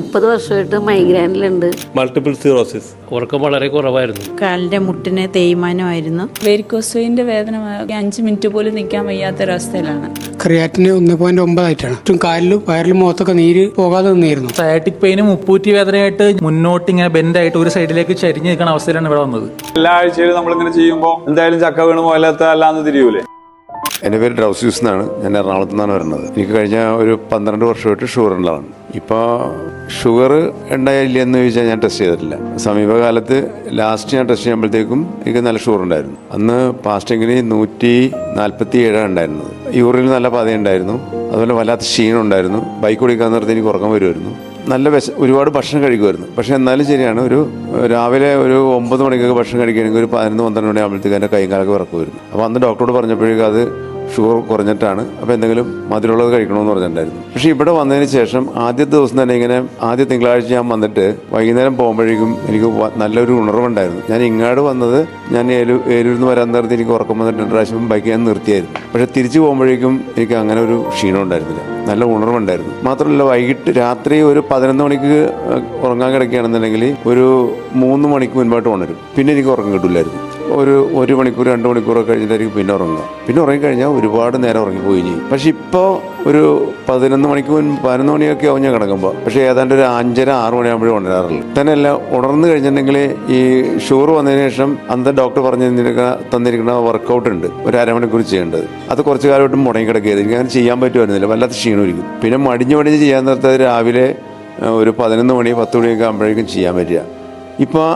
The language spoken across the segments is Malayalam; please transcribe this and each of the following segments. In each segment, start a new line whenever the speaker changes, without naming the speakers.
മുപ്പത് വർഷമായിട്ട് മൈഗ്രാനിലുണ്ട്.
മൾട്ടിപ്പിൾ സിറോസിസ്
ഉറക്കം വളരെ കുറവായിരുന്നു.
കാലിന്റെ മുട്ടിന് തേയ്മാനമായിരുന്നു.
വെരിക്കോസ്റ്റോയിന്റെ വേദന അഞ്ച് മിനിറ്റ് പോലും നിൽക്കാൻ വയ്യാത്തൊരവസ്ഥയിലാണ്
ക്രിയാറ്റിന് ഒന്ന് പോയിന്റ് ഒമ്പതായിട്ടാണ് ചുറ്റും കാലിലും വയറിലും മുഖത്തൊക്കെ നീര് പോകാതെ നിന്നിരുന്നു.
സയാറ്റിക് പെയിനും ഉപ്പൂറ്റി വേദനയായിട്ട് മുന്നോട്ട് ഇങ്ങനെ ബെൻഡായിട്ട് ഒരു സൈഡിലേക്ക് ചരിഞ്ഞ് നിൽക്കുന്ന അവസ്ഥയിലാണ് ഇവിടെ വന്നത്.
എല്ലാ ആഴ്ചയിലും നമ്മളിങ്ങനെ ചെയ്യുമ്പോൾ എന്തായാലും ചക്ക വീണ് പോലത്തെ അല്ലാന്ന് തിരിയൂലേ?
എന്റെ പേര് ഡ്രൗസ്യൂസ് എന്നാണ്. ഞാൻ എറണാകുളത്ത് നിന്നാണ് വരുന്നത്. എനിക്ക് കഴിഞ്ഞ ഒരു പന്ത്രണ്ട് വർഷമായിട്ട് ഷുഗറുള്ളതാണ് ഇപ്പോൾ ഷുഗർ ഉണ്ടായില്ല എന്ന് ചോദിച്ചാൽ ഞാൻ ടെസ്റ്റ് ചെയ്തിട്ടില്ല. സമീപകാലത്ത് ലാസ്റ്റ് ഞാൻ ടെസ്റ്റ് ചെയ്യുമ്പോഴത്തേക്കും എനിക്ക് നല്ല ഷുഗർ ഉണ്ടായിരുന്നു. അന്ന് പാസ്റ്റിങ്ങിന് നൂറ്റി നാൽപ്പത്തി ഏഴാണ് ഉണ്ടായിരുന്നത്. യൂറിനിൽ നല്ല പതയുണ്ടായിരുന്നു. അതുപോലെ വല്ലാത്ത ക്ഷീണം ഉണ്ടായിരുന്നു. ബൈക്ക് ഓടിക്കാൻ നേരത്തെ എനിക്ക് ഉറക്കം വരുമായിരുന്നു. നല്ല വിശ ഒരുപാട് ഭക്ഷണം കഴിക്കുമായിരുന്നു. പക്ഷേ എന്നാലും ശരിയാണ് ഒരു രാവിലെ ഒരു ഒമ്പത് മണിക്കൊക്കെ ഭക്ഷണം കഴിക്കുകയാണെങ്കിൽ ഒരു പതിനൊന്ന് പന്ത്രണ്ട് മണി ആകുമ്പോഴത്തേക്ക് എന്റെ കൈകാലൊക്കെ വിറക്കുമായിരുന്നു. അപ്പോൾ അന്ന് ഡോക്ടറോട് പറഞ്ഞപ്പോഴേക്കും അത് ഷുഗർ കുറഞ്ഞിട്ടാണ്. അപ്പോൾ എന്തെങ്കിലും മധുരമുള്ളത് കഴിക്കണമെന്ന് പറഞ്ഞിട്ടുണ്ടായിരുന്നു. പക്ഷേ ഇവിടെ വന്നതിന് ശേഷം ആദ്യത്തെ ദിവസം തന്നെ ഇങ്ങനെ ആദ്യ തിങ്കളാഴ്ച ഞാൻ വന്നിട്ട് വൈകുന്നേരം പോകുമ്പോഴേക്കും എനിക്ക് നല്ലൊരു ഉണർവുണ്ടായിരുന്നു. ഞാൻ ഇങ്ങാട് വന്നത് ഞാൻ ഏലു ഏലൂരിൽ നിന്ന് വരാൻ നേരത്തെ എനിക്ക് ഉറക്കം വന്നിട്ട് രണ്ട് പ്രാവശ്യം ബൈക്ക് ഞാൻ നിർത്തിയായിരുന്നു. പക്ഷേ തിരിച്ചു പോകുമ്പോഴേക്കും എനിക്ക് അങ്ങനെ ഒരു ക്ഷീണം ഉണ്ടായിരുന്നില്ല. നല്ല ഉണർവുണ്ടായിരുന്നു. മാത്രമല്ല വൈകിട്ട് രാത്രി ഒരു പതിനൊന്ന് മണിക്ക് ഉറങ്ങാൻ കിടക്കുകയാണെന്നുണ്ടെങ്കിൽ ഒരു മൂന്ന് മണിക്ക് മുൻപായിട്ട് ഉണരും. പിന്നെ എനിക്ക് ഉറക്കം കിട്ടില്ലായിരുന്നു. ഒരു ഒരു മണിക്കൂർ രണ്ട് മണിക്കൂറൊക്കെ കഴിഞ്ഞിട്ടായിരിക്കും പിന്നെ ഉറങ്ങുക. പിന്നെ ഉറങ്ങിക്കഴിഞ്ഞാൽ ഒരുപാട് നേരം ഉറങ്ങിപ്പോയി ചെയ്യും. പക്ഷേ ഇപ്പോൾ ഒരു പതിനൊന്ന് മണിക്ക് മുൻപ് പതിനൊന്ന് മണിയൊക്കെ ആവും ഞാൻ കിടക്കുമ്പോൾ. പക്ഷേ ഏതാണ്ട് ഒരു അഞ്ചര ആറ് മണിയാകുമ്പോഴേ തന്നെ തന്നെയല്ല ഉണർന്നു കഴിഞ്ഞിട്ടുണ്ടെങ്കിൽ ഈ ഷുഗർ വന്നതിന് ശേഷം അന്ന് ഡോക്ടർ പറഞ്ഞു തന്നിരിക്കുന്ന വർക്കൗട്ട് ഉണ്ട്. ഒരു അരമണിക്കൂർ ചെയ്യേണ്ടത്. അത് കുറച്ച് കാലമായിട്ട് മുടങ്ങി കിടക്കുകയായിരുന്നു. എനിക്ക് അങ്ങനെ ചെയ്യാൻ പറ്റുമായിരുന്നില്ല. വല്ലാത്ത ക്ഷീണമായിരിക്കും പിന്നെ മടിഞ്ഞ് മടിഞ്ഞ് ചെയ്യാൻ നേരത്തെ രാവിലെ ഒരു പതിനൊന്ന് മണി പത്ത് മണിയൊക്കെ ആകുമ്പോഴേക്കും ചെയ്യാൻ പറ്റുക. ഇപ്പോൾ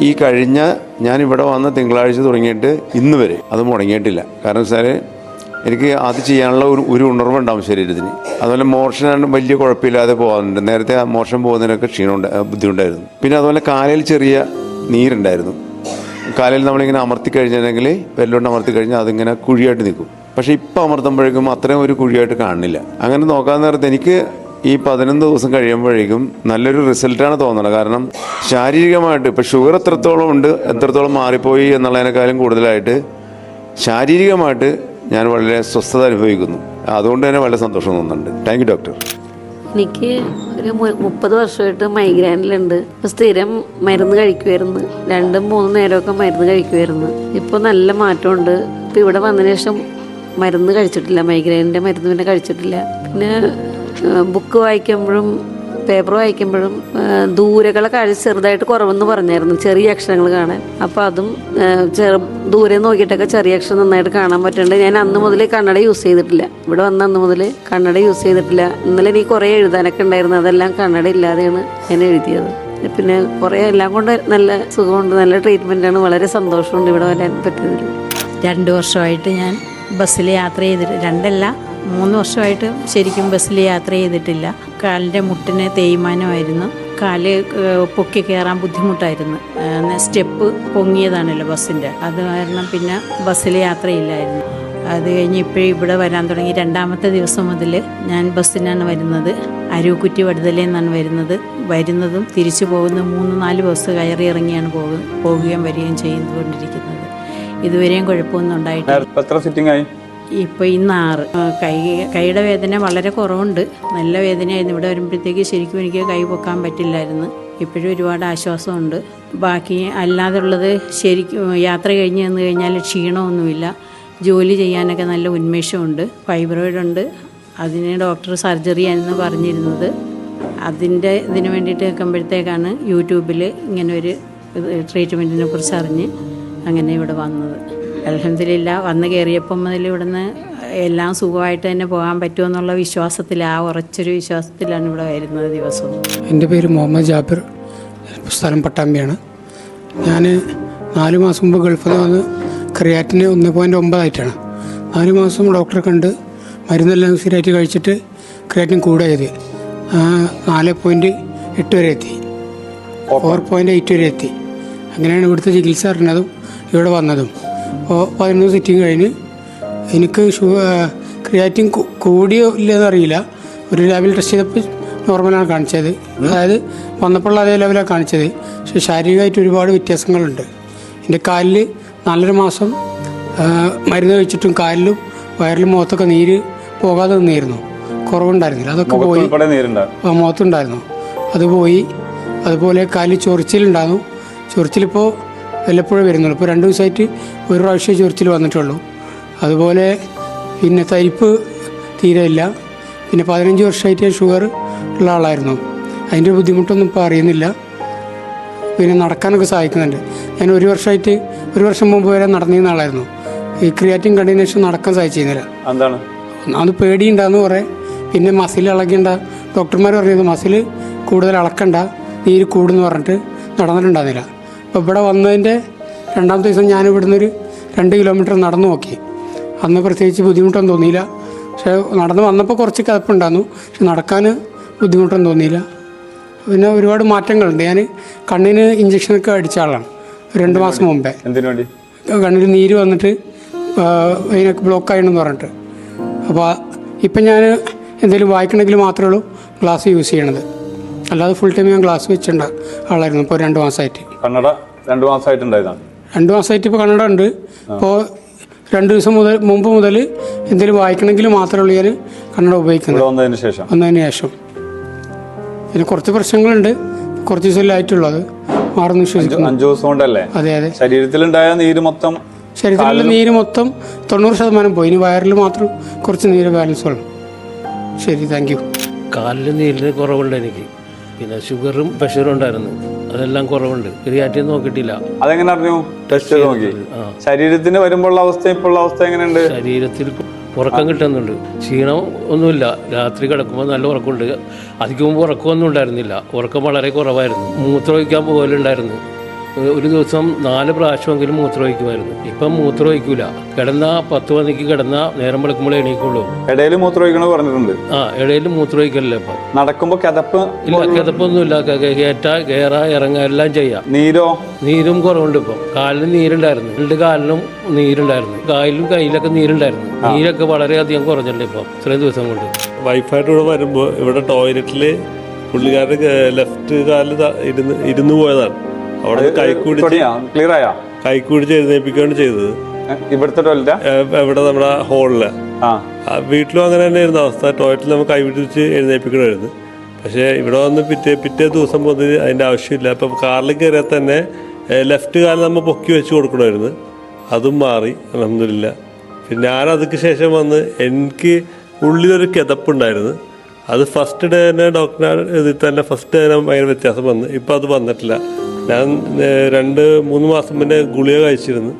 ഈ കഴിഞ്ഞ ഞാൻ ഇവിടെ വന്ന തിങ്കളാഴ്ച തുടങ്ങിയിട്ട് ഇന്ന് വരെ അത് മുടങ്ങിയിട്ടില്ല. കാരണം സാറ് എനിക്ക് അത് ചെയ്യാനുള്ള ഒരു ഒരു ഉണർവുണ്ടാവും ശരീരത്തിന്. അതുപോലെ മോഷനാണ് വലിയ കുഴപ്പമില്ലാതെ പോകാറുണ്ട്. നേരത്തെ ആ മോഷം പോകുന്നതിനൊക്കെ ക്ഷീണമുണ്ട് ബുദ്ധിമുട്ടായിരുന്നു. പിന്നെ അതുപോലെ കാലയിൽ ചെറിയ നീരുണ്ടായിരുന്നു. കാലയിൽ നമ്മളിങ്ങനെ അമർത്തി കഴിഞ്ഞിട്ടുണ്ടെങ്കിൽ വെല്ലോണ്ട് അമർത്തി കഴിഞ്ഞാൽ അതിങ്ങനെ കുഴിയായിട്ട് നിൽക്കും. പക്ഷേ ഇപ്പോൾ അമർത്തുമ്പോഴേക്കും അത്രയും ഒരു കുഴിയായിട്ട് കാണുന്നില്ല. അങ്ങനെ നോക്കാൻ നേരത്തെ എനിക്ക് ഈ പതിനൊന്ന് ദിവസം കഴിയുമ്പോഴേക്കും നല്ലൊരു റിസൾട്ടാണ് തോന്നുന്നത് കാരണം ശാരീരികമായിട്ട് ഇപ്പം ഷുഗർ എത്രത്തോളം ഉണ്ട് എത്രത്തോളം മാറിപ്പോയി എന്നുള്ളതിനേക്കാളും കൂടുതലായിട്ട് ശാരീരികമായിട്ട് ഞാൻ വളരെ സ്വസ്ഥത അനുഭവിക്കുന്നു. അതുകൊണ്ട് തന്നെ വളരെ സന്തോഷം തോന്നുന്നുണ്ട്. താങ്ക് യു ഡോക്ടർ
എനിക്ക് ഒരു മുപ്പത് വർഷമായിട്ട് മൈഗ്രാനിലുണ്ട് ഇപ്പം സ്ഥിരം മരുന്ന് കഴിക്കുമായിരുന്നു രണ്ടും മൂന്നും നേരമൊക്കെ മരുന്ന് കഴിക്കുമായിരുന്നു ഇപ്പോൾ നല്ല മാറ്റമുണ്ട്. ഇപ്പം ഇവിടെ വന്നതിന് ശേഷം മരുന്ന് കഴിച്ചിട്ടില്ല. മൈഗ്രെയിനിന്റെ മരുന്ന് പിന്നെ കഴിച്ചിട്ടില്ല. പിന്നെ ബുക്ക് വായിക്കുമ്പോഴും പേപ്പർ വായിക്കുമ്പോഴും ദൂരകളെ കാഴ്ച ചെറുതായിട്ട് കുറവെന്ന് പറഞ്ഞായിരുന്നു ചെറിയ അക്ഷരങ്ങൾ കാണാൻ. അപ്പോൾ അതും ചെറു ദൂരെ നോക്കിയിട്ടൊക്കെ ചെറിയ അക്ഷരം നന്നായിട്ട് കാണാൻ പറ്റുന്നുണ്ട്. ഞാൻ അന്ന് മുതൽ കണ്ണട യൂസ് ചെയ്തിട്ടില്ല. ഇവിടെ വന്ന അന്ന് മുതൽ കണ്ണട യൂസ് ചെയ്തിട്ടില്ല. ഇന്നലെ എനിക്ക് കുറേ എഴുതാനൊക്കെ ഉണ്ടായിരുന്നു. അതെല്ലാം കണ്ണട ഇല്ലാതെയാണ് ഞാൻ എഴുതിയത്. പിന്നെ കുറേ എല്ലാം കൊണ്ട് നല്ല സുഖമുണ്ട് നല്ല ട്രീറ്റ്മെന്റാണ് വളരെ സന്തോഷമുണ്ട് ഇവിടെ വരാൻ പറ്റിയതിൽ.
രണ്ട് വർഷമായിട്ട് ഞാൻ ബസ്സിൽ യാത്ര ചെയ്തിട്ട് രണ്ടല്ല മൂന്ന് വർഷമായിട്ട് ശരിക്കും ബസ്സിൽ യാത്ര ചെയ്തിട്ടില്ല. കാലിന്റെ മുട്ടിന് തേയ്മാനമായിരുന്നു. കാൽ പൊക്കി കയറാൻ ബുദ്ധിമുട്ടായിരുന്നു. സ്റ്റെപ്പ് പൊങ്ങിയതാണല്ലോ ബസ്സിന്റെ. അത് കാരണം പിന്നെ ബസ്സിൽ യാത്രയില്ലായിരുന്നു. അത് കഴിഞ്ഞ് ഇപ്പോഴും ഇവിടെ വരാൻ തുടങ്ങി. രണ്ടാമത്തെ ദിവസം മുതൽ ഞാൻ ബസ്സിനാണ് വരുന്നത്. അരൂക്കുറ്റി വടുതലയിൽ നിന്നാണ് വരുന്നത്. വരുന്നതും തിരിച്ചു പോകുന്ന മൂന്ന് നാല് ബസ് കയറി ഇറങ്ങിയാണ് പോവുകയും വരികയും ചെയ്തുകൊണ്ടിരിക്കുന്നത്. ഇതുവരെയും കുഴപ്പമൊന്നും ഉണ്ടായിട്ടില്ല. ഇപ്പോൾ ഇന്ന് ആറ് കൈ കൈയുടെ വേദന വളരെ കുറവുണ്ട്. നല്ല വേദനയായിരുന്നു. ഇവിടെ വരുമ്പോഴത്തേക്ക് ശരിക്കും എനിക്ക് കൈ പൊക്കാൻ പറ്റില്ലായിരുന്നു. ഇപ്പോഴും ഒരുപാട് ആശ്വാസമുണ്ട്. ബാക്കി അല്ലാതുള്ളത് ശരിക്കും യാത്ര കഴിഞ്ഞ് വന്നു കഴിഞ്ഞാൽ ക്ഷീണമൊന്നുമില്ല. ജോലി ചെയ്യാനൊക്കെ നല്ല ഉന്മേഷമുണ്ട്. ഫൈബ്രോയിഡ് ഉണ്ട്. അതിന് ഡോക്ടർ സർജറി ആയിരുന്നു പറഞ്ഞിരുന്നത്. അതിന്റെ ഇതിന് വേണ്ടിയിട്ട് കേൾക്കുമ്പോഴത്തേക്കാണ് യൂട്യൂബിൽ ഇങ്ങനെ ഒരു ട്രീറ്റ്മെന്റിനെ കുറിച്ച് അറിഞ്ഞ് അങ്ങനെ ഇവിടെ വന്നത്. അലഹമില്ല വന്ന് കയറിയപ്പം മുതൽ ഇവിടുന്ന് എല്ലാം സുഖമായിട്ട് തന്നെ പോകാൻ പറ്റുമെന്നുള്ള വിശ്വാസത്തിൽ ആ ഉറച്ചൊരു വിശ്വാസത്തിലാണ് ഇവിടെ വരുന്നത് ദിവസവും
എന്റെ പേര് മുഹമ്മദ് ജാബിർ സ്ഥലം പട്ടാമ്പിയാണ്. ഞാൻ നാല് മാസം മുമ്പ് ഗൾഫിൽ നിന്ന് വന്ന് ക്രിയാറ്റിന് ഒന്ന് പോയിന്റ് ഒമ്പതായിട്ടാണ് നാല് മാസം ഡോക്ടറെ കണ്ട് മരുന്നെല്ലാം സ്ഥിരമായിട്ട് കഴിച്ചിട്ട് ക്രിയാറ്റിൻ കൂടായത്. നാല് പോയിന്റ് എട്ട് വരെ എത്തി. ഫോർ പോയിന്റ് എയ്റ്റ് വരെ എത്തി. അങ്ങനെയാണ് ഇവിടുത്തെ ചികിത്സ അറിഞ്ഞതും ഇവിടെ വന്നതും. അപ്പോൾ പതിനൊന്ന് സിറ്റിങ് കഴിഞ്ഞ്. എനിക്ക് ഷു ക്രിയാറ്റിൻ കൂടിയോ ഇല്ലയെന്ന് അറിയില്ല. ഒരു ലെവൽ ടെസ്റ്റ് ചെയ്തപ്പോൾ നോർമലാണ് കാണിച്ചത്. അതായത് വന്നപ്പോൾ അതേ ലെവലാണ് കാണിച്ചത്. പക്ഷെ ശാരീരികമായിട്ട് ഒരുപാട് വ്യത്യാസങ്ങളുണ്ട്. എന്റെ കാലിൽ നാലര മാസം മരുന്ന് കഴിച്ചിട്ടും കാലിലും വയറിലും മുഖത്തൊക്കെ നീര് പോകാതെ നിന്നിരുന്നു. കുറവുണ്ടായിരുന്നില്ല. അതൊക്കെ പോയി. മുഖത്തുണ്ടായിരുന്നു. അത് പോയി. അതുപോലെ കാലിൽ ചൊറിച്ചിലുണ്ടായിരുന്നു. ചൊറിച്ചിലിപ്പോൾ വല്ലപ്പോഴും വരുന്നുള്ളൂ. ഇപ്പോൾ രണ്ട് ദിവസമായിട്ട് ഒരു പ്രാവശ്യം ചൊറിച്ചിൽ വന്നിട്ടുള്ളൂ. അതുപോലെ പിന്നെ തരിപ്പ് തീരെ ഇല്ല പിന്നെ പതിനഞ്ച് വർഷമായിട്ട് ഷുഗർ ഉള്ള ആളായിരുന്നു. അതിന്റെ ബുദ്ധിമുട്ടൊന്നും ഇപ്പോൾ അറിയുന്നില്ല. പിന്നെ നടക്കാനൊക്കെ സഹായിക്കുന്നുണ്ട്. ഞാൻ ഒരു വർഷമായിട്ട് ഒരു വർഷം മുമ്പ് വരെ നടന്നിരുന്ന ആളായിരുന്നു. ഈ ക്രിയാറ്റിൻ കണ്ടിന്യൂഷൻ നടക്കാൻ സഹായിച്ചിരുന്നില്ല.
എന്താണ്?
ഒന്നാമത് പേടിയുണ്ടാന്ന് കുറേ. പിന്നെ മസിൽ ഇളകേണ്ട. ഡോക്ടർമാർ പറഞ്ഞത് മസിൽ കൂടുതൽ ഇളക്കണ്ട നീര് കൂടുന്നു പറഞ്ഞിട്ട് നടന്നിട്ടുണ്ടാകുന്നില്ല ഇവിടെ വന്നതിന്റെ രണ്ടാമത്തെ ദിവസം ഞാൻ ഇവിടുന്ന് ഒരു രണ്ട് കിലോമീറ്റർ നടന്നു നോക്കി. അന്ന് പ്രത്യേകിച്ച് ബുദ്ധിമുട്ടൊന്നും തോന്നിയില്ല. പക്ഷേ നടന്ന് വന്നപ്പോൾ കുറച്ച് കിതപ്പുണ്ടായിരുന്നു പക്ഷെ നടക്കാൻ ബുദ്ധിമുട്ടൊന്നും തോന്നിയില്ല. പിന്നെ ഒരുപാട് മാറ്റങ്ങളുണ്ട്. ഞാൻ കണ്ണിന് ഇഞ്ചക്ഷനൊക്കെ അടിച്ച ആളാണ്. രണ്ട് മാസം മുമ്പേ. കണ്ണിൽ നീര് വന്നിട്ട് അതിനൊക്കെ ബ്ലോക്ക് ആയിട്ടെന്ന് പറഞ്ഞിട്ട്. അപ്പോൾ ഇപ്പം ഞാൻ എന്തെങ്കിലും വായിക്കണമെങ്കിൽ മാത്രമേ ഉള്ളൂ ഗ്ലാസ് യൂസ് ചെയ്യണത്. അല്ലാതെ ഫുൾ ടൈം ഞാൻ ഗ്ലാസ് വെച്ചിട്ടുണ്ട് ആളായിരുന്നു. ഇപ്പോൾ രണ്ട് മാസമായിട്ട്
കണ്ണട രണ്ടു മാസമായിട്ടുണ്ടായതാണ്.
രണ്ട് മാസമായിട്ട് ഇപ്പോൾ കണ്ണട ഉണ്ട്. ഇപ്പോൾ രണ്ട് ദിവസം മുതൽ മുമ്പ് മുതൽ എന്തെങ്കിലും വായിക്കണമെങ്കിൽ മാത്രമേ ഉള്ളൂ ഞാൻ കണ്ണട ഉപയോഗിക്കുന്നത്.
വന്നതിന് ശേഷം.
വന്നതിന് ശേഷം. പിന്നെ കുറച്ച് പ്രശ്നങ്ങളുണ്ട്. കുറച്ച് ദിവസമല്ലായിട്ടുള്ളത്. മാറുന്നു വിശ്വസിക്കുന്നു.
അഞ്ചു ദിവസം കൊണ്ടല്ലേ?
അതെ അതെ.
ശരീരത്തിലുണ്ടായ നീര് മൊത്തം
ശരീരത്തിലുള്ള നീര് മൊത്തം തൊണ്ണൂറ് ശതമാനം പോയി. ഇനി വയറിൽ മാത്രം കുറച്ച് നീര് ബാലൻസ് ഉള്ളു. ശരി താങ്ക് യു.
കാലിൽ നീരിന് കുറവുണ്ട് എനിക്ക്. പിന്നെ ഷുഗറും പ്രഷറും ഉണ്ടായിരുന്നു. അതെല്ലാം കുറവുണ്ട്. ക്രിയാറ്റിൻ നോക്കിയിട്ടില്ല.
അതെങ്ങനെ അറിഞ്ഞു? ടെസ്റ്റ് ചെയ്ത് നോക്കി. ശരീരത്തിന് വരുമ്പോഴുള്ള അവസ്ഥ ഇപ്പോഴുള്ള അവസ്ഥ എങ്ങനെയുണ്ട്?
ശരീരത്തിൽ ഉറക്കം കിട്ടുന്നുണ്ട്. ക്ഷീണം ഒന്നുമില്ല. രാത്രി കിടക്കുമ്പോൾ നല്ല ഉറക്കമുണ്ട്. അധികം മുമ്പ് ഉറക്കമൊന്നും ഉണ്ടായിരുന്നില്ല. ഉറക്കം വളരെ കുറവായിരുന്നു. മൂത്രമൊഴിക്കാൻ പോകലുണ്ടായിരുന്നു. ഒരു- ദിവസം നാല് പ്രാവശ്യമെങ്കിലും മൂത്രമൊഴിക്കുമായിരുന്നു ഇപ്പം മൂത്രമൊഴിക്കൂല കിടന്ന പത്ത് മണിക്ക് കിടന്ന നേരം വെളുക്കുമ്പോൾ എണീക്കുള്ളൂ.
ഇടയിൽ മൂത്രമൊഴിക്കണത് പറഞ്ഞിട്ടുണ്ട്.
ആ ഇടയിൽ മൂത്രമൊഴിക്കലില്ല ഇപ്പം.
നടക്കുമ്പോ കിതപ്പ്
ഇല്ല കിതപ്പൊന്നുമില്ല. കയറ്റ കയറ ഇറങ്ങ എല്ലാം ചെയ്യാം.
നീരോ?
നീരും കുറവുണ്ട് ഇപ്പം. കാലിന് നീരുണ്ടായിരുന്നു. രണ്ട് കാലിനും നീരുണ്ടായിരുന്നു. കാലിലും കയ്യിലൊക്കെ നീരുണ്ടായിരുന്നു. നീരൊക്കെ വളരെയധികം കുറഞ്ഞിട്ടുണ്ട് ഇപ്പം ഇത്രയും ദിവസം കൊണ്ട്.
വൈഫായിട്ട് ഇവിടെ വരുമ്പോൾ ഇവിടെ ടോയ്ലറ്റിൽ പുള്ളിക്കാരുടെ ലെഫ്റ്റ് കാലിൽ ഇരുന്ന് ഇരുന്ന് പോയതാണ്. അവിടെ കൈക്കൂടി
ക്ലിയർ ആയാ
കൈക്കൂടിച്ച് എഴുന്നേൽപ്പിക്കുകയാണ് ചെയ്തത്.
ഇവിടുത്തെ ടോയ്ലറ്റാ
ഇവിടെ നമ്മുടെ ഹോളിൽ വീട്ടിലും അങ്ങനെ തന്നെയായിരുന്നു അവസ്ഥ. ടോയ്ലറ്റിൽ നമ്മൾ വെച്ച് എഴുന്നേൽപ്പിക്കണമായിരുന്നു പക്ഷേ ഇവിടെ വന്ന് പിറ്റേ പിറ്റേ ദിവസം മുതൽ അതിന്റെ ആവശ്യമില്ല. അപ്പം കാറിൽ കയറിയാൽ തന്നെ ലെഫ്റ്റ് കാലം നമ്മൾ പൊക്കി വെച്ച് കൊടുക്കണമായിരുന്നു. അതും മാറി അലഹമില്ല പിന്നെ ഞാൻ അതിക്ക് ശേഷം വന്ന് എനിക്ക് ഉള്ളിലൊരു കിതപ്പുണ്ടായിരുന്നു. അത് ഫസ്റ്റ് ഡേ തന്നെ ഡോക്ടറെ ഇതിൽ തന്നെ ഫസ്റ്റ് ഡേ തന്നെ ഭയങ്കര വ്യത്യാസം വന്നു. ഇപ്പം അത് വന്നിട്ടില്ല. ഞാൻ രണ്ട് മൂന്ന് മാസം മുന്നേ ഗുളിക കഴിച്ചിരുന്നു.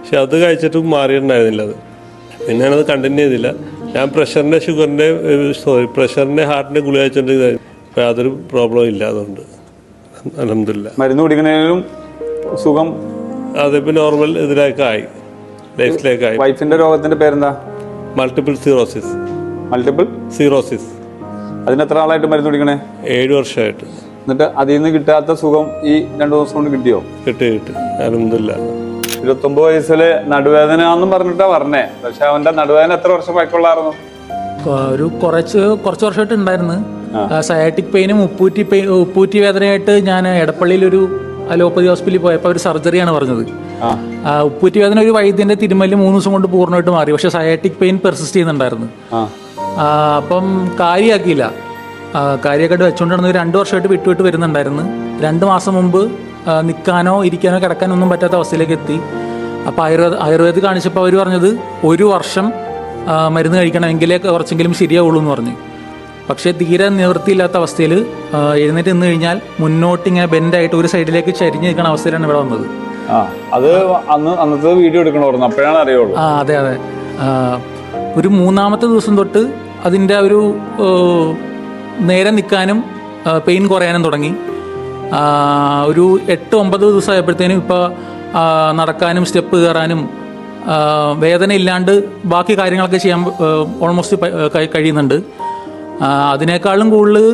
പക്ഷെ അത് കഴിച്ചിട്ടും മാറിയിട്ടുണ്ടായിരുന്നില്ല അത്. പിന്നെ ഞാനത് കണ്ടിന്യൂ ചെയ്തില്ല. ഞാൻ പ്രഷറിന്റെ ഷുഗറിന്റെ സോറി പ്രഷറിന്റെ ഹാർട്ടിന്റെ ഗുളിക കഴിച്ചിട്ടുണ്ടെങ്കിൽ ഇപ്പം യാതൊരു പ്രോബ്ലം ഇല്ല അതുകൊണ്ട്. അലഹമില്ല
മരുന്ന് കുടിക്കുന്നതിനും സുഖം?
അതിപ്പോൾ നോർമൽ ഇതിലേക്കായി ലൈഫിലേക്കായി.
വൈഫിന്റെ രോഗത്തിന്റെ പേരെന്താ?
മൾട്ടിപ്പിൾ സീറോസിസ്
മൾട്ടിപ്പിൾ
സീറോസിസ്
അതിന് എത്ര ആളായിട്ട് മരുന്ന് കുടിക്കണേ?
ഏഴ് വർഷമായിട്ട്.
എന്നിട്ട് അതിൽ നിന്ന് കിട്ടാത്ത സുഖം ഈ രണ്ടു ദിവസം കൊണ്ട് കിട്ടിയോ?
കിട്ടി കിട്ടി. അലഹമില്ല
ഇരുപത്തൊമ്പത് വയസ്സിൽ നടുവേദന എന്നും പറഞ്ഞിട്ടാ പറഞ്ഞേ. പക്ഷെ അവന്റെ നടുവേദന എത്ര വർഷം പഴക്കമുള്ളായിരുന്നു
ഒരു കുറച്ച് കുറച്ച് വർഷമായിട്ട് ഉണ്ടായിരുന്നു. സയാറ്റിക് പെയിനും ഉപ്പൂറ്റി പെയിൻ ഉപ്പൂറ്റി വേദനയായിട്ട് ഞാൻ എടപ്പള്ളിയിൽ ഒരു അലോപ്പതി ഹോസ്പിറ്റലിൽ പോയപ്പോൾ ഒരു സർജറിയാണ് പറഞ്ഞത്. ഉപ്പൂറ്റി വേദന ഒരു വൈദ്യന്റെ തിരുമൽ മൂന്ന് ദിവസം കൊണ്ട് പൂർണമായിട്ട് മാറി. പക്ഷെ സയാറ്റിക് പെയിൻ പെർസിസ്റ്റ് ചെയ്യുന്നുണ്ടായിരുന്നു. അപ്പം കാര്യമാക്കിയില്ല കാര്യമായിട്ട് വെച്ചുകൊണ്ടിരുന്നത് രണ്ട് വർഷമായിട്ട് വിട്ടുവിട്ട് വരുന്നുണ്ടായിരുന്നു. രണ്ട് മാസം മുമ്പ് നിൽക്കാനോ ഇരിക്കാനോ കിടക്കാനോ ഒന്നും പറ്റാത്ത അവസ്ഥയിലേക്ക് എത്തി. അപ്പോൾ ആയുർവേദ ആയുർവേദ കാണിച്ചപ്പോൾ അവർ പറഞ്ഞത് ഒരു വർഷം മരുന്ന് കഴിക്കണമെങ്കിലേ കുറച്ചെങ്കിലും ശരിയാവുള്ളൂ എന്ന് പറഞ്ഞു. പക്ഷേ തീരെ നിവൃത്തിയില്ലാത്ത അവസ്ഥയിൽ എഴുന്നേറ്റ് നിന്ന് കഴിഞ്ഞാൽ മുന്നോട്ട് ഇങ്ങനെ ബെൻഡായിട്ട് ഒരു സൈഡിലേക്ക് ചരിഞ്ഞ് നിൽക്കുന്ന അവസ്ഥയിലാണ് ഇവിടെ വന്നത്.
ആ അത് അന്ന് അന്നത്തെ വീഡിയോ എടുക്കണമായിരുന്നു അപ്പോഴാണ് അറിയുള്ളൂ.
ആ അതെ അതെ. ഒരു മൂന്നാമത്തെ ദിവസം തൊട്ട് അതിന്റെ ഒരു നേരെ നിൽക്കാനും പെയിൻ കുറയാനും തുടങ്ങി. ഒരു എട്ട് ഒമ്പത് ദിവസം ആയപ്പോഴത്തേനും ഇപ്പോൾ നടക്കാനും സ്റ്റെപ്പ് കയറാനും വേദന ഇല്ലാണ്ട് ബാക്കി കാര്യങ്ങളൊക്കെ ചെയ്യാൻ ഓൾമോസ്റ്റ് കഴിയുന്നുണ്ട്. അതിനേക്കാളും കൂടുതൽ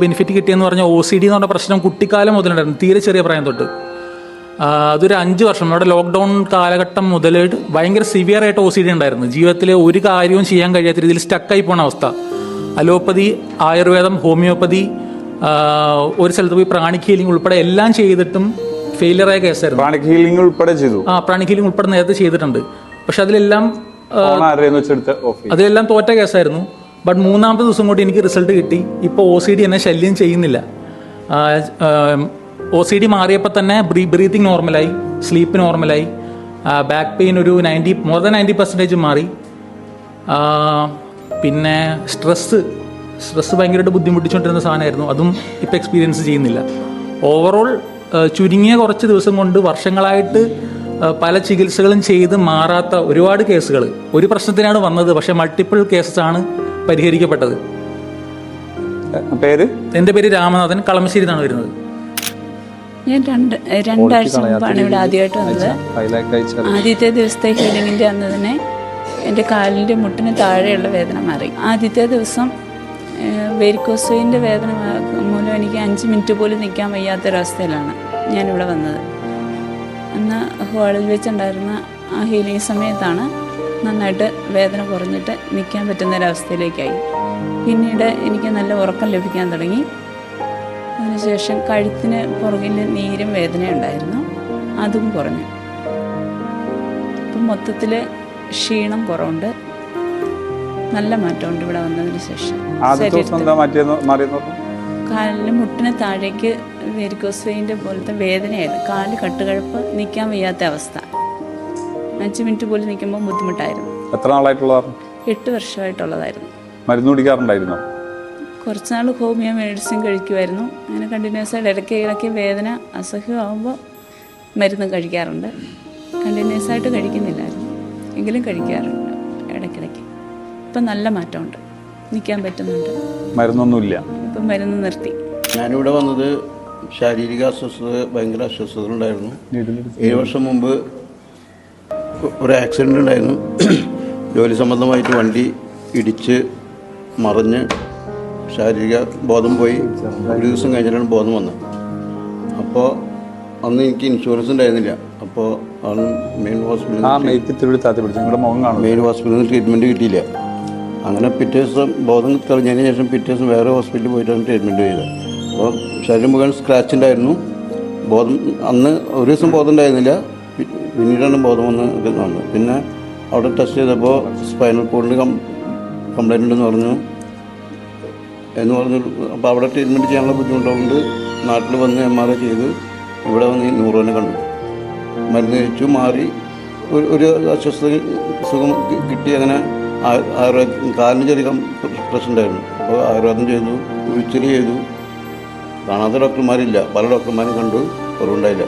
ബെനിഫിറ്റ് കിട്ടിയെന്ന് പറഞ്ഞാൽ ഒ സി ഡി എന്ന് പറഞ്ഞ പ്രശ്നം കുട്ടിക്കാലം മുതലുണ്ടായിരുന്നു തീരെ ചെറിയ പ്രായം തൊട്ട്. അതൊരു അഞ്ച് വർഷം നമ്മുടെ ലോക്ക്ഡൗൺ കാലഘട്ടം മുതൽ ഭയങ്കര സിവിയർ ആയിട്ട് ഒ സി ഡി ഉണ്ടായിരുന്നു. ജീവിതത്തിൽ ഒരു കാര്യവും ചെയ്യാൻ കഴിയാത്ത രീതിയിൽ സ്റ്റക്കായി പോണ അവസ്ഥ. അലോപ്പതി ആയുർവേദം ഹോമിയോപ്പതി ഒരു സ്ഥലത്ത് പോയി പ്രാണിക് ഹീലിംഗ് ഉൾപ്പെടെ എല്ലാം ചെയ്തിട്ടും ഫെയിലിയറായ കേസായിരുന്നു.
പ്രാണിക് ഹീലിംഗ് ഉൾപ്പെടെ ചെയ്തു?
ആ പ്രാണിക് ഹീലിംഗ് ഉൾപ്പെടെ നേരത്തെ ചെയ്തിട്ടുണ്ട്. പക്ഷെ അതിലെല്ലാം അതിലെല്ലാം തോറ്റ കേസായിരുന്നു. ബട്ട് മൂന്നാമത്തെ ദിവസം കൊണ്ട് എനിക്ക് റിസൾട്ട് കിട്ടി. ഇപ്പോൾ ഒ സി ഡി എന്നെ ശല്യം ചെയ്യുന്നില്ല. ഒ സി ഡി മാറിയപ്പോൾ തന്നെ ബ്രീ ബ്രീത്തിങ് നോർമലായി സ്ലീപ്പ് നോർമലായി. ബാക്ക് പെയിൻ ഒരു ninety more than ninety percentage മാറി. പിന്നെ സ്ട്രെസ്സ് സ്ട്രെസ്സ് ഭയങ്കരമായിട്ട് ബുദ്ധിമുട്ടിച്ചുകൊണ്ടിരുന്ന സാധനമായിരുന്നു. അതും ഇപ്പോൾ എക്സ്പീരിയൻസ് ചെയ്യുന്നില്ല. ഓവറോൾ ചുരുങ്ങിയ കുറച്ച് ദിവസം കൊണ്ട് വർഷങ്ങളായിട്ട് പല ചികിത്സകളും ചെയ്ത് മാറാത്ത ഒരുപാട് കേസുകൾ ഒരു പ്രശ്നത്തിനാണ് വന്നത് പക്ഷേ മൾട്ടിപ്പിൾ കേസസ് ആണ് പരിഹരിക്കപ്പെട്ടത്.
പേര്?
എന്റെ പേര് രാമനാഥൻ കളമശ്ശേരി എന്നാണ് വരുന്നത്.
ഞാൻ രണ്ട് രണ്ടാഴ്ച മുമ്പാണ് ഇവിടെ ആദ്യമായിട്ട് വന്നത്. ആദ്യത്തെ ദിവസത്തെ ഹീലിംഗിന്റെ അന്ന് തന്നെ എന്റെ കാലിന്റെ മുട്ടിന് താഴെയുള്ള വേദന മാറി. ആദ്യത്തെ ദിവസം വെരിക്കോസോയിന്റെ വേദന മൂലം എനിക്ക് അഞ്ച് മിനിറ്റ് പോലും നിൽക്കാൻ വയ്യാത്തൊരവസ്ഥയിലാണ് ഞാനിവിടെ വന്നത്. അന്ന് ഹാളിൽ വെച്ചുണ്ടായിരുന്ന ആ ഹീലിംഗ് സമയത്താണ് നന്നായിട്ട് വേദന കുറഞ്ഞിട്ട് നിൽക്കാൻ പറ്റുന്ന ഒരവസ്ഥയിലേക്കായി പിന്നീട് എനിക്ക് നല്ല ഉറക്കം ലഭിക്കാൻ തുടങ്ങി. അതിനുശേഷം കഴുത്തിന് പുറകിൽ നീരും വേദനയുണ്ടായിരുന്നു. അതും കുറഞ്ഞു. അപ്പം മൊത്തത്തിൽ ക്ഷീണം കുറവുണ്ട്. നല്ല മാറ്റമുണ്ട് ഇവിടെ വന്നതിന് ശേഷം. കാലിന് മുട്ടിന് താഴേക്ക് വെരിക്കോസ് വെയിന്റെ പോലത്തെ വേദനയായിരുന്നു കാൽ കട്ടുകഴപ്പ് നിൽക്കാൻ വയ്യാത്ത അവസ്ഥ. അഞ്ച് മിനിറ്റ് പോലും നിൽക്കുമ്പോൾ ബുദ്ധിമുട്ടായിരുന്നു.
എത്ര നാളായിട്ടുള്ളതാണ്?
എട്ട് വർഷമായിട്ടുള്ളതായിരുന്നു.
മരുന്ന് കുടിക്കാറുണ്ടായിരുന്നോ?
കുറച്ച് നാൾ ഹോമിയോ മെഡിസിൻ കഴിക്കുമായിരുന്നു. അങ്ങനെ കണ്ടിന്യൂസ് ആയിട്ട് ഇടയ്ക്ക് ഇടയ്ക്ക് വേദന അസഹ്യമാകുമ്പോൾ മരുന്ന് കഴിക്കാറുണ്ട്. കണ്ടിന്യൂസ് ആയിട്ട് കഴിക്കുന്നില്ലായിരുന്നു. എങ്കിലും കഴിക്കാറുണ്ട് ഇടയ്ക്കിടയ്ക്ക്. ഇപ്പം നല്ല മാറ്റമുണ്ട്. നിൽക്കാൻ പറ്റുന്നുണ്ട്.
മരുന്നൊന്നുമില്ല.
ഇപ്പം മരുന്ന് നിർത്തി.
ഞാനിവിടെ വന്നത് ശാരീരിക അസ്വസ്ഥത ഭയങ്കര അസ്വസ്ഥത ഉണ്ടായിരുന്നു ഏഴ് വർഷം മുമ്പ് ഒരു ആക്സിഡന്റ് ഉണ്ടായിരുന്നു. ജോലി സംബന്ധമായിട്ട് വണ്ടി ഇടിച്ച് മറിഞ്ഞ് ശാരീരിക ബോധം പോയി. ഒരു ദിവസം കഴിഞ്ഞിട്ടാണ് ബോധം വന്നത്. അപ്പോൾ അന്ന് എനിക്ക് ഇൻഷുറൻസ് ഉണ്ടായിരുന്നില്ല. അപ്പോൾ ആണ് മെയിൻ
ആ
ഹോസ്പിറ്റലിൽ
താത്തി പിടിച്ചു. നിങ്ങളുടെ മുഖം കാണും.
മെയിൻ ഹോസ്പിറ്റലിൽ നിന്ന് ട്രീറ്റ്മെന്റ് കിട്ടിയില്ല. അങ്ങനെ പിറ്റേ ദിവസം ബോധം തെളിഞ്ഞതിന് ശേഷം പിറ്റേ ദിവസം വേറെ ഹോസ്പിറ്റലിൽ പോയിട്ടാണ് ട്രീറ്റ്മെന്റ് ചെയ്തത്. അപ്പോൾ ശരീരം മുഴുവൻ സ്ക്രാച്ച് ഉണ്ടായിരുന്നു. ബോധം അന്ന് ഒരു ദിവസം ബോധം ഉണ്ടായിരുന്നില്ല. പിന്നീടാണ് ബോധം വന്ന് വന്നത്. പിന്നെ അവിടെ ടെസ്റ്റ് ചെയ്തപ്പോൾ സ്പൈനൽ കോഡിന് കം കംപ്ലൈന്റ് ഉണ്ടെന്ന് പറഞ്ഞു. എന്ന് പറഞ്ഞു അപ്പോൾ അവിടെ ട്രീറ്റ്മെന്റ് ചെയ്യാനുള്ള ബുദ്ധിമുട്ടുകൊണ്ട് നാട്ടിൽ വന്ന് എം ആർ ഐ ചെയ്ത്. ഇവിടെ വന്ന് നൂറുവിനെ കണ്ടു. മരുന്ന് കഴിച്ചു മാറി. ഒരു ഒരു അസ്വസ്ഥ സുഖം കിട്ടി. അങ്ങനെ ആയുർവേദം കാലിന് ചെറിയ പ്രശ്നമുണ്ടായിരുന്നു. അപ്പോൾ ആയുർവേദം ചെയ്തു ഉഴിച്ചിരി ചെയ്തു. കാണാത്ത ഡോക്ടർമാരില്ല. പല ഡോക്ടർമാരും കണ്ടു. കുറവുണ്ടായില്ല.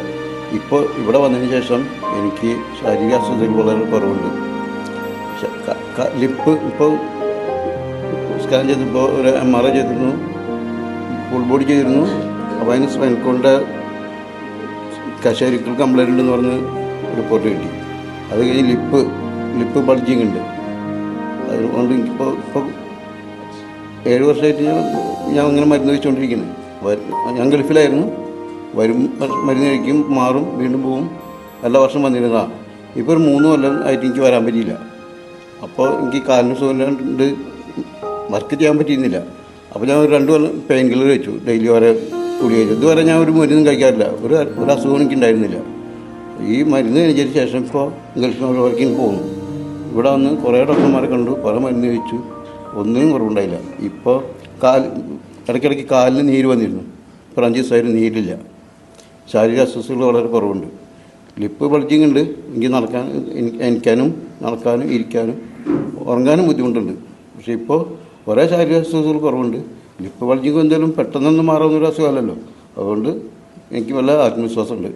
ഇപ്പോൾ ഇവിടെ വന്നതിന് ശേഷം എനിക്ക് ശാരീരിക അസ്വസ്ഥതകൾ വളരെ കുറവുണ്ട്. ലിപ്പ് ഇപ്പോൾ സ്കാൻ ചെയ്തപ്പോൾ ഒരു എം ആർ ഐ ചെയ്തിരുന്നു. ഫുൾ ബോഡി ചെയ്തിരുന്നു. അപ്പോൾ അതിന് സ്പൈൻകോളിന്റെ കശേരിക്കൽ കംപ്ലൈന്റ് ഉണ്ടെന്ന് പറഞ്ഞ് റിപ്പോർട്ട് കിട്ടി. അത് കഴിഞ്ഞ് ലിപ്പ് ലിപ്പ് ബൾജിങ് ഉണ്ട്. അതുകൊണ്ട് എനിക്കിപ്പോൾ ഇപ്പോൾ ഏഴ് വർഷമായിട്ട് ഞാൻ ഞാൻ ഇങ്ങനെ മരുന്ന് വെച്ചുകൊണ്ടിരിക്കുന്നത് ഞാൻ ഗൾഫിലായിരുന്നു. വരും മരുന്ന് കഴിക്കും മാറും വീണ്ടും പോവും. എല്ലാ വർഷം വന്നിരുന്നതാണ് ഇപ്പോൾ ഒരു മൂന്ന് കൊല്ലം ആയിട്ട് എനിക്ക് വരാൻ പറ്റിയില്ല. അപ്പോൾ എനിക്ക് കാലിന് സുഖമില്ലാണ്ട് വർക്ക് ചെയ്യാൻ പറ്റിയിരുന്നില്ല. അപ്പോൾ ഞാൻ ഒരു രണ്ട് കൊല്ലം പെയിൻ കില്ലർ വെച്ചു ഡെയിലി വരെ കുടി ഇതുവരെ ഞാൻ ഒരു മരുന്നും കഴിക്കാറില്ല. ഒരു ഒരു അസുഖം എനിക്ക് ഉണ്ടായിരുന്നില്ല ഈ മരുന്ന് കഴിഞ്ഞതിന് ശേഷം ഇപ്പോൾ ഗൾഫ് വർക്കിന് പോകുന്നു. ഇവിടെ വന്ന് കുറേ ഡോക്ടർമാരെ കണ്ടു. പല മരുന്ന് കഴിച്ചു. ഒന്നിനും കുറവുണ്ടായില്ല. ഇപ്പോൾ കാൽ ഇടയ്ക്കിടയ്ക്ക് കാലിന് നീര് വന്നിരുന്നു. ഇപ്പോൾ അഞ്ച് ദിവസമായിട്ട് നീരില്ല. ശാരീരിക അസ്വസ്ഥകൾ വളരെ കുറവുണ്ട്. ലിപ്പ് ബൾജിങ് ഉണ്ട്. എനിക്ക് നടക്കാൻ എനിക്കാനും നടക്കാനും ഇരിക്കാനും ഉറങ്ങാനും ബുദ്ധിമുട്ടുണ്ട്. പക്ഷേ ഇപ്പോൾ കുറേ ശാരീരിക അസ്വസ്ഥകൾ കുറവുണ്ട്. ലിപ്പ് വളർച്ചയ്ക്ക് എന്തെങ്കിലും പെട്ടെന്നൊന്നും മാറാവുന്ന ഒരു അസുഖമല്ലല്ലോ. അതുകൊണ്ട് എനിക്ക് വല്ല ആത്മവിശ്വാസമുണ്ട്.